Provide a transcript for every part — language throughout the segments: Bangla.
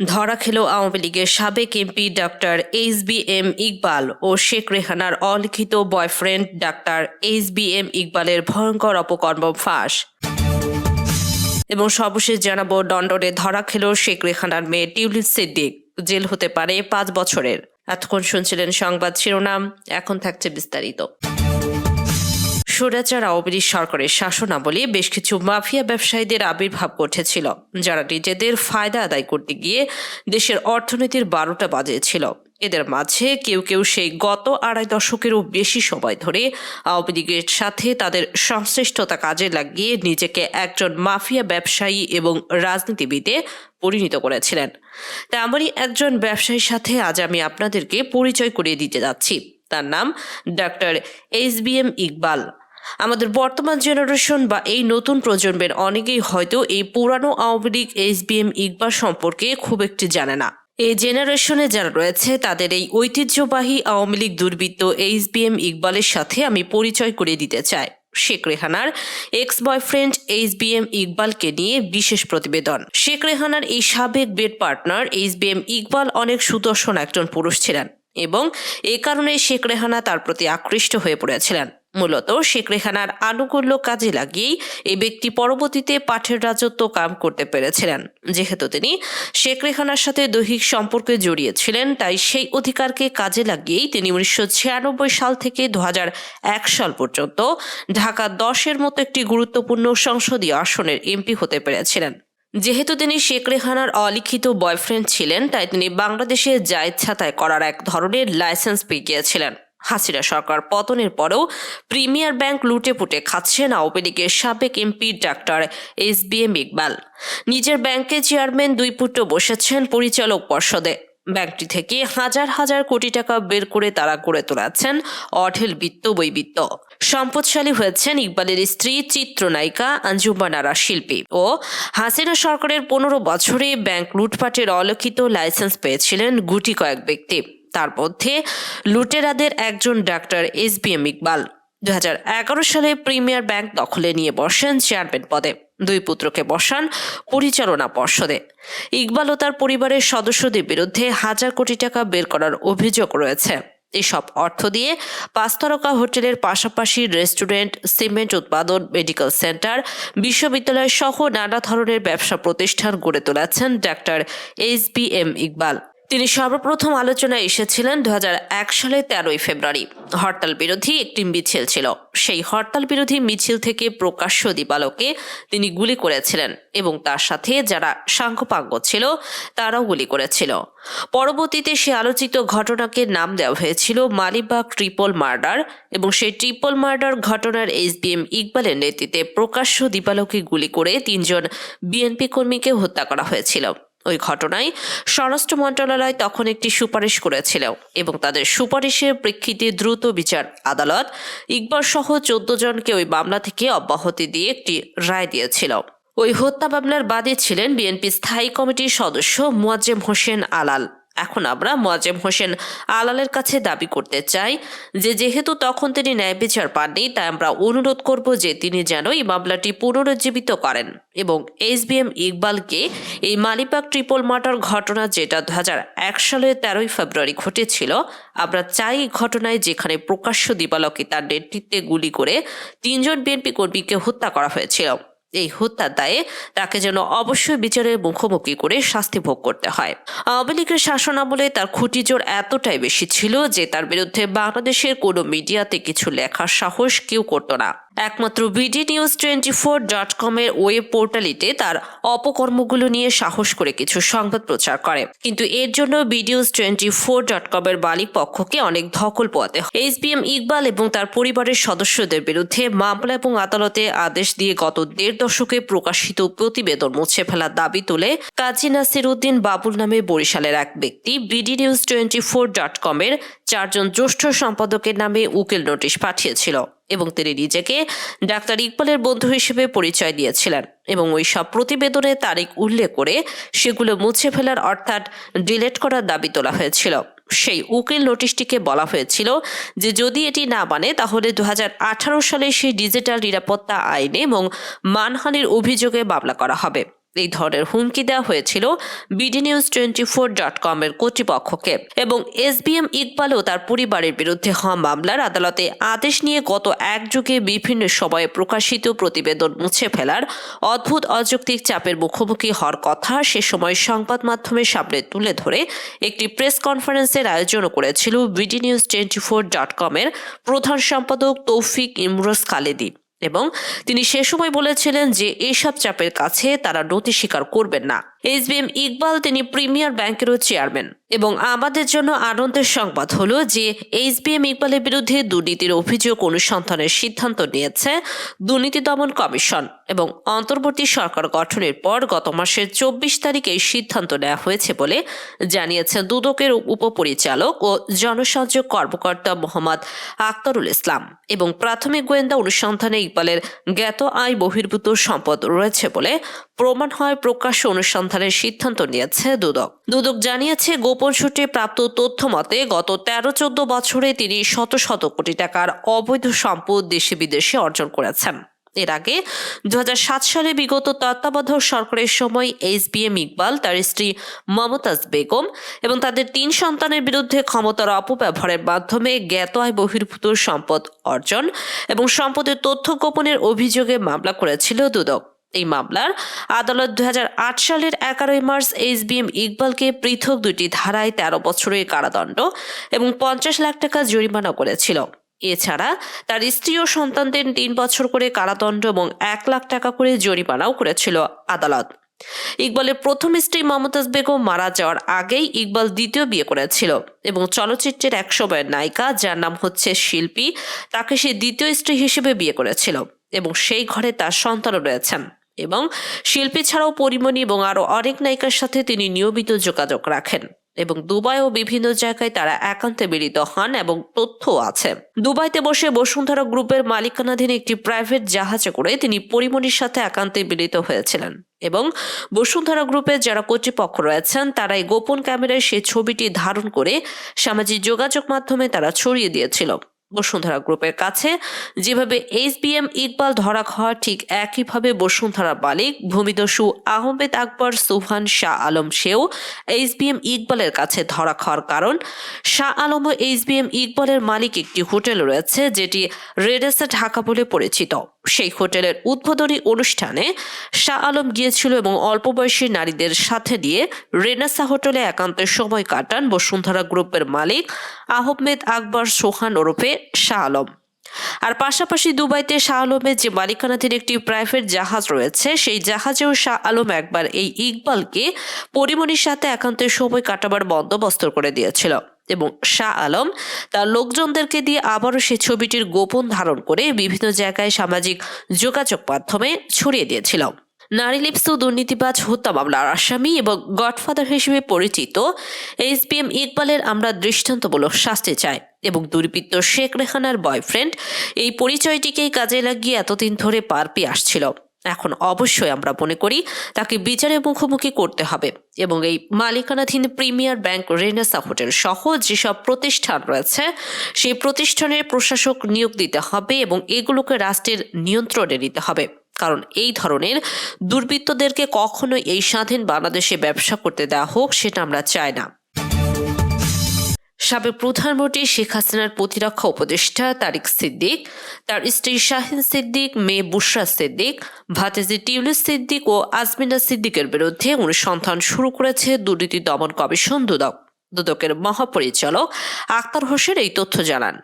ধরা খেল আওয়ামী লীগের সাবেক MP doctor H B M Iqbal ও শেখ রেহানার অলিখিত boyfriend doctor H B M ইকবালের ভয়ঙ্কর অপকর্ম ফাঁস। এবং সর্বশেষ জানাব লন্ডনে ধরা খেল শেখ রেহানার মেয়ে টিউলিপ সিদ্দিক। জেল হতে পারে পাঁচ বছরের। এতক্ষণ শুনছিলেন সংবাদ শিরোনাম, এখন থাকছে বিস্তারিত। স্বৈরাচার আওয়ামী সরকারের শাসনাবলী বেশ কিছু মাফিয়া ব্যবসায়ীদের আবির্ভাব ঘটেছিল, যারা নিজেদের ফায়দা আদায় করতে গিয়ে দেশের অর্থনীতির বারোটা বাজিয়েছিল। এদের মাঝে কেউ কেউ সেই গত আড়াই দশকেরও বেশি সময় ধরে আওয়ামী লীগের সাথে তাদের সংশ্লিষ্টতা কাজে লাগিয়ে নিজেকে একজন মাফিয়া ব্যবসায়ী এবং রাজনীতিবিদে পরিণত করেছিলেন। তেমনই একজন ব্যবসায়ীর সাথে আজ আমি আপনাদেরকে পরিচয় করিয়ে দিতে যাচ্ছি। তার নাম doctor H B M Iqbal. আমাদের বর্তমান জেনারেশন বা এই নতুন প্রজন্মের অনেকেই হয়তো এই পুরানো Awami League H B M Iqbal সম্পর্কে খুব একটি জানে না। এই জেনারেশনে যারা রয়েছে, তাদের এই ঐতিহ্যবাহী আওয়ামী লীগ দুর্বৃত্ত এইচ বি এম ইকবালের সাথে আমি পরিচয় করিয়ে দিতে চাই। Sheikh রেহানার ex boyfriend H B M ইকবালকে নিয়ে বিশেষ প্রতিবেদন। শেখ রেহানার এই সাবেক bed partner H B M Iqbal অনেক সুদর্শন একজন পুরুষ ছিলেন। এবং এ কারণে শেখ রেহানা তার প্রতি আকৃষ্ট হয়ে পড়েছিলেন। মূলত শেখ রেহানার আনুকূল্য কাজে লাগিয়েই এই ব্যক্তি পরবর্তীতে পাঠের রাজত্ব কাম করতে পেরেছিলেন। যেহেতু তিনি শেখ রেহানার সাথে দৈহিক সম্পর্কে জড়িয়েছিলেন, তাই সেই অধিকারকে কাজে লাগিয়েই তিনি উনিশশো ছিয়ানব্বই সাল থেকে দু সাল পর্যন্ত ঢাকা দশের মতো একটি গুরুত্বপূর্ণ সংসদীয় আসনের এমপি হতে পেরেছিলেন। যেহেতু তিনি শেখ রেহানার অলিখিত বয়ফ্রেন্ড ছিলেন, তাই তিনি বাংলাদেশে যা ইচ্ছা তাই করার এক ধরনের লাইসেন্স পেয়ে গিয়েছিলেন। হাসিনা সরকার পতনের পরেও প্রিমিয়ার ব্যাংক লুটে পুটে খাচ্ছেন আওয়ামী লীগের সাবেক MP doctor S B M Iqbal. নিজের ব্যাংকের চেয়ারম্যান দুই পুত্র বসেছেন পরিচালক পর্ষদে। ব্যাংকটি থেকে হাজার হাজার কোটি টাকা বের করে তারা করে তোলাচ্ছেন অঢেল বিত্ত বৈবিত্ত সম্পদশালী হয়েছেন ইকবালের স্ত্রী, চিত্রনায়িকা আঞ্জুমানারা শিল্পী। ও হাসিনা সরকারের পনেরো বছরে ব্যাংক লুটপাটের অলক্ষিত লাইসেন্স পেয়েছিলেন গুটি কয়েক ব্যক্তি। তার মধ্যে লুটেরাদের একজন doctor S B M Iqbal. দুই হাজার এগারো সালে প্রিমিয়ার ব্যাংক দখলে নিয়ে বসেন চেয়ারম্যান পদে। দুই পুত্রকে বসান পরিচালনা পর্ষদে। ইকবাল ও তার পরিবারের সদস্যদের বিরুদ্ধে হাজার কোটি টাকা বের করার অভিযোগ রয়েছে। এসব অর্থ দিয়ে পাঁচ তারকা হোটেলের পাশাপাশি রেস্টুরেন্ট, সিমেন্ট উৎপাদন, মেডিকেল সেন্টার, বিশ্ববিদ্যালয় সহ নানা ধরনের ব্যবসা প্রতিষ্ঠান গড়ে তোলাচ্ছেন doctor H B M Iqbal. তিনি সর্বপ্রথম আলোচনায় এসেছিলেন দু হাজার এক সালে তেরোই ফেব্রুয়ারি। হরতাল বিরোধী একটি মিছিল ছিল। সেই হরতাল বিরোধী মিছিল থেকে প্রকাশ্য দীপালোকে তিনি গুলি করেছিলেন এবং তার সাথে যারা সাংখ্যপাঙ্গ ছিল, তারাও গুলি করেছিল। পরবর্তীতে সে আলোচিত ঘটনাকে নাম দেওয়া হয়েছিল মালিবাগ ট্রিপল মার্ডার এবং সেই ট্রিপল মার্ডার ঘটনার এইচ বি এম ইকবালের নেতৃত্বে প্রকাশ্য দীপালোকে গুলি করে তিনজন বিএনপি কর্মীকে হত্যা করা হয়েছিল। ওই ঘটনায় স্বরাষ্ট্র মন্ত্রণালয় তখন একটি সুপারিশ করেছিল এবং তাদের সুপারিশের প্রেক্ষিতে দ্রুত বিচার আদালত ইকবর সহ চোদ্দ জনকে ওই মামলা থেকে অব্যাহতি দিয়ে একটি রায় দিয়েছিল। ওই হত্যা মামলার বাদী ছিলেন বিএনপি স্থায়ী কমিটির সদস্য মোয়াজ্জেম হোসেন আলাল। এখন আমরা মোয়াজেম হোসেন আলালের কাছে দাবি করতে চাই যে যেহেতু তখন তিনি ন্যায় বিচার পাননি, তাই আমরা অনুরোধ করব যে তিনি যেন এই মামলাটি পুনরুজ্জীবিত করেন এবং এস বি এম ইকবালকে এই মালিবাগ ট্রিপল মার্টার ঘটনা যেটা দু হাজার এক সালের তেরোই ফেব্রুয়ারি ঘটেছিল, আমরা চাই ঘটনায় যেখানে প্রকাশ্য দিবালকে তার নেতৃত্বে গুলি করে তিনজন বিএনপি কর্মীকে হত্যা করা হয়েছিল। এই হত্যার দায়ে তাকে যেন অবশ্যই বিচারের মুখোমুখি করে শাস্তি ভোগ করতে হয়। আওয়ামী লীগের শাসনামলে তার খুঁটিজোর এতটাই বেশি ছিল যে তার বিরুদ্ধে বাংলাদেশের কোনো মিডিয়াতে কিছু লেখার সাহস কেউ করতো না। একমাত্র BD news twenty four dot কমের ওয়েব পোর্টালিতে তার অপকর্মগুলো নিয়ে সাহস করে কিছু সংবাদ প্রচার করে। কিন্তু এর জন্য বিডিউজ টোয়েন্টি ফোর ডট কমের মালিক পক্ষকে অনেক ধকল পোয়াতে হয়। বি এম ইকবাল এবং তার পরিবারের সদস্যদের বিরুদ্ধে মামলা এবং আদালতে আদেশ দিয়ে গত দেড় দশকে প্রকাশিত প্রতিবেদন মুছে ফেলার দাবি তুলে কাজী নাসির উদ্দিন বাবুল নামে বরিশালের এক ব্যক্তি। BD news twenty four dot কমের চারজন জ্যেষ্ঠ সম্পাদকের নামে উকিল নোটিশ পাঠিয়েছিল। এবং তিনি নিজেকে ডাক্তার ইকবালের বন্ধু হিসেবে পরিচয় দিয়েছিলেন এবং ওই সব প্রতিবেদনে তারিখ উল্লেখ করে সেগুলো মুছে ফেলার অর্থাৎ ডিলেট করার দাবি তোলা হয়েছিল। সেই উকিল নোটিশটিকে বলা হয়েছিল যে যদি এটি না মানে তাহলে দু হাজার আঠারো সালে সেই ডিজিটাল নিরাপত্তা আইনে এবং মানহানির অভিযোগে মামলা করা হবে। এই ধরনের হুমকি দেওয়া হয়েছিল BD news twenty four dot কমের কর্তৃপক্ষকে এবং এসবিএম ইকবালও তার পরিবারের বিরুদ্ধে হওয়া মামলার আদালতে আদেশ নিয়ে গত এক যুগে বিভিন্ন সময়ে প্রকাশিত প্রতিবেদন মুছে ফেলার অদ্ভুত অযৌক্তিক চাপের মুখোমুখি হওয়ার কথা সে সময় সংবাদ মাধ্যমের সামনে তুলে ধরে একটি প্রেস কনফারেন্সের আয়োজনও করেছিল BD news twenty four dot কমের প্রধান সম্পাদক তৌফিক ইমরোজ খালেদি। এবং তিনি সে সময় বলেছিলেন যে এসব চাপের কাছে তারা নতি স্বীকার করবেন না। এসবিএম ইকবাল, তিনি প্রিমিয়ার ব্যাংকেরও চেয়ারম্যান। এবং আমাদের জন্য আনন্দের সংবাদ হলো যে এইচবিএম ইকবালের বিরুদ্ধে দুর্নীতির অভিযোগ অনুসন্ধানের সিদ্ধান্ত নিয়েছে দুর্নীতি দমন কমিশন। এবং অন্তর্বর্তী সরকার গঠনের পর গত মাসের চব্বিশ তারিখে এই সিদ্ধান্ত নেওয়া হয়েছে বলে জানিয়েছেন দুদকের উপপরিচালক ও জনসংযোগ কর্মকর্তা মোহাম্মদ আক্তারুল ইসলাম। এবং প্রাথমিক গোয়েন্দা অনুসন্ধানে ইকবালের জ্ঞাত আয় বহির্ভূত সম্পদ রয়েছে বলে প্রমাণ হয় প্রকাশ্য অনুসন্ধানের সিদ্ধান্ত নিয়েছে দুদক। দুদক জানিয়েছে, গোপন সূত্রে প্রাপ্ত তথ্য মতে, গত তেরো চোদ্দ বছরে তিনি শত শত কোটি টাকার অবৈধ সম্পদ দেশে বিদেশে অর্জন করেছেন। এর আগে দু হাজার সাত সালে বিগত তত্ত্বাবধায়ক সরকারের সময় এইচবিএম ইকবাল, তার স্ত্রী মমতাজ বেগম এবং তাদের তিন সন্তানের বিরুদ্ধে ক্ষমতার অপব্যবহারের মাধ্যমে জ্ঞাত আয় বহির্ভূত সম্পদ অর্জন এবং সম্পদের তথ্য গোপনের অভিযোগে মামলা করেছিল দুদক। এই মামলার। আদালত দুই হাজার আট সালের এগারোই মার্চ এইচবিএম ইকবালকে পৃথক দুটি ধারায় তেরো বছরের কারাদণ্ড এবং পঞ্চাশ লাখ টাকা জরিমানা করেছিল। এছাড়া তার স্ত্রী ও সন্তানদের তিন বছর করে কারাদণ্ড এবং এক লাখ টাকা করে জরিমানাও করেছিল আদালত। ইকবালের প্রথম স্ত্রী মমতাজ বেগম মারা যাওয়ার আগেই ইকবাল দ্বিতীয় বিয়ে করেছিল এবং চলচ্চিত্রের এক সময়ের নায়িকা, যার নাম হচ্ছে শিল্পী, তাকে সে দ্বিতীয় স্ত্রী হিসেবে বিয়ে করেছিল এবং সেই ঘরে তার সন্তানও রয়েছেন। এবং শিল্পী ছাড়াও পরিমণি এবং আরও অনেক নায়িকার সাথে তিনি নিয়মিত যোগাযোগ রাখেন এবং দুবাই ও বিভিন্ন জায়গায় তারা একান্তে মিলিত হন এবং তথ্য আছে। দুবাইতে বসে বসুন্ধরা গ্রুপের মালিকানাধীন একটি প্রাইভেট জাহাজে করে তিনি পরিমণির সাথে একান্তে মিলিত হয়েছিলেন এবং বসুন্ধরা গ্রুপের যারা কর্তৃপক্ষ রয়েছেন তারা এই গোপন ক্যামেরায় সেই ছবিটি ধারণ করে সামাজিক যোগাযোগ মাধ্যমে তারা ছড়িয়ে দিয়েছিল। বসুন্ধরা গ্রুপের কাছে। যেভাবে এইচবিএম ইকবাল ধরা খাওয়া ঠিক একইভাবে বসুন্ধরা মালিক, ভূমিদস্যু আহমেদ আকবর সুহান শাহ আলম সেও এইচবিএম ইকবালের কাছে ধরা খাওয়ার কারণ। শাহ আলম ও এম ইকবালের মালিক একটি হোটেল রয়েছে, যেটি রেডেসে ঢাকা বলে পরিচিত। সেই হোটেলের উদ্বোধনী অনুষ্ঠানে শাহ আলম গিয়েছিল এবং অল্প বয়সী নারীদের সাথে নিয়ে রেনেসা হোটেলে একান্তের সময় কাটান বসুন্ধরা গ্রুপের মালিক আহমেদ আকবর সোহান ওরফে শাহ আলম। আর পাশাপাশি দুবাইতে শাহ আলমের যে মালিকানাধীন একটি প্রাইভেট জাহাজ রয়েছে, সেই জাহাজেও শাহ আলম একবার এই ইকবালকে পরিমণির সাথে একান্তের সময় কাটাবার বন্দোবস্ত করে দিয়েছিল। এবং শাহ আলম তার লোকজনদেরকে দিয়ে আবারও সে ছবিটির গোপন ধারণ করে বিভিন্ন জায়গায় সামাজিক যোগাযোগ মাধ্যমে ছড়িয়ে দিয়েছিল। নারী লিপ্স দুর্নীতিবাজ হত্যা মামলার আসামি এবং গডফাদার হিসেবে পরিচিত এইচবিএম ইকবালের আমরা দৃষ্টান্তমূলক শাস্তি চাই এবং দুর্বৃত্ত শেখ রেহানার বয়ফ্রেন্ড এই পরিচয়টিকেই কাজে লাগিয়ে এতদিন ধরে পার পেয়ে আসছিল। এখন অবশ্যই আমরা মনে করি তাকে বিচারের মুখোমুখি করতে হবে এবং এই মালিকানাধীন প্রিমিয়ার ব্যাংক রেনেসা হোটেল সহ যেসব প্রতিষ্ঠান রয়েছে, সেই প্রতিষ্ঠানের প্রশাসক নিয়োগ দিতে হবে এবং এগুলোকে রাষ্ট্রের নিয়ন্ত্রণে নিতে হবে। কারণ এই ধরনের দুর্বৃত্তদেরকে কখনোই এই স্বাধীন বাংলাদেশে ব্যবসা করতে দেওয়া হোক, সেটা আমরা চাই না। সাবেক প্রধানমন্ত্রী শেখ হাসিনার প্রতিরক্ষা উপদেষ্টা তারিক সিদ্দিক, তার স্ত্রী শাহিন সিদ্দিক, মেয়ে বুশরা সিদ্দিক, ভাতেজি টিউলিস সিদ্দিক ও আজমিনা সিদ্দিকের বিরুদ্ধে অনুসন্ধান শুরু করেছে দুর্নীতি দমন কমিশন দুদক। দুদকের মহাপরিচালক আক্তার হোসেন এই তথ্য জানান।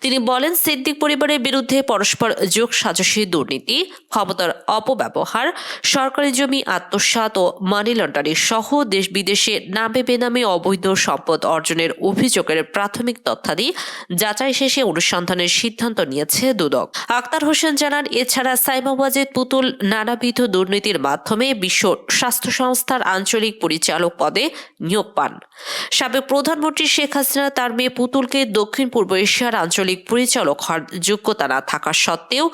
তিনি বলেন, সিদ্দিক পরিবারের বিরুদ্ধে পরস্পর যোগ সাজসী দুর্নীতি, ক্ষমতার অপব্যবহার, সরকারি জমি আত্মসাৎ ও মানি লন্ডারিং সহ দেশ বিদেশে নামে বেনামে অবৈধ সম্পদ অর্জনের অভিযোগের প্রাথমিক তথ্যাদি যাচাই শেষে অনুসন্ধানের সিদ্ধান্ত নিয়েছে দুদক। আক্তার হোসেন জানান, এছাড়া সাইমাবাজেদ পুতুল নানাবিধ দুর্নীতির মাধ্যমে বিশ্ব স্বাস্থ্য সংস্থার আঞ্চলিক পরিচালক পদে নিয়োগ পান। সাবেক প্রধানমন্ত্রী শেখ হাসিনা, তার মেয়ে পুতুলকে দক্ষিণ পূর্ব এশিয়ার আঞ্চলিক পরিচালক হওয়ার যোগ্যতা না থাকা সত্ত্বেও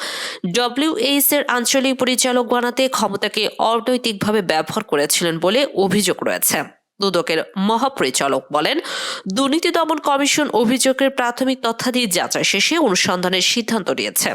ডব্লিউএইচ এর আঞ্চলিক পরিচালক বানাতে ক্ষমতাকে অনৈতিকভাবে ব্যবহার করেছিলেন বলে অভিযোগ রয়েছে। দুদকের মহাপরিচালক বলেন, দুর্নীতি দমন কমিশন অভিযোগের প্রাথমিক তথ্যাদি যাচাই শেষে অনুসন্ধানের সিদ্ধান্ত নিয়েছে।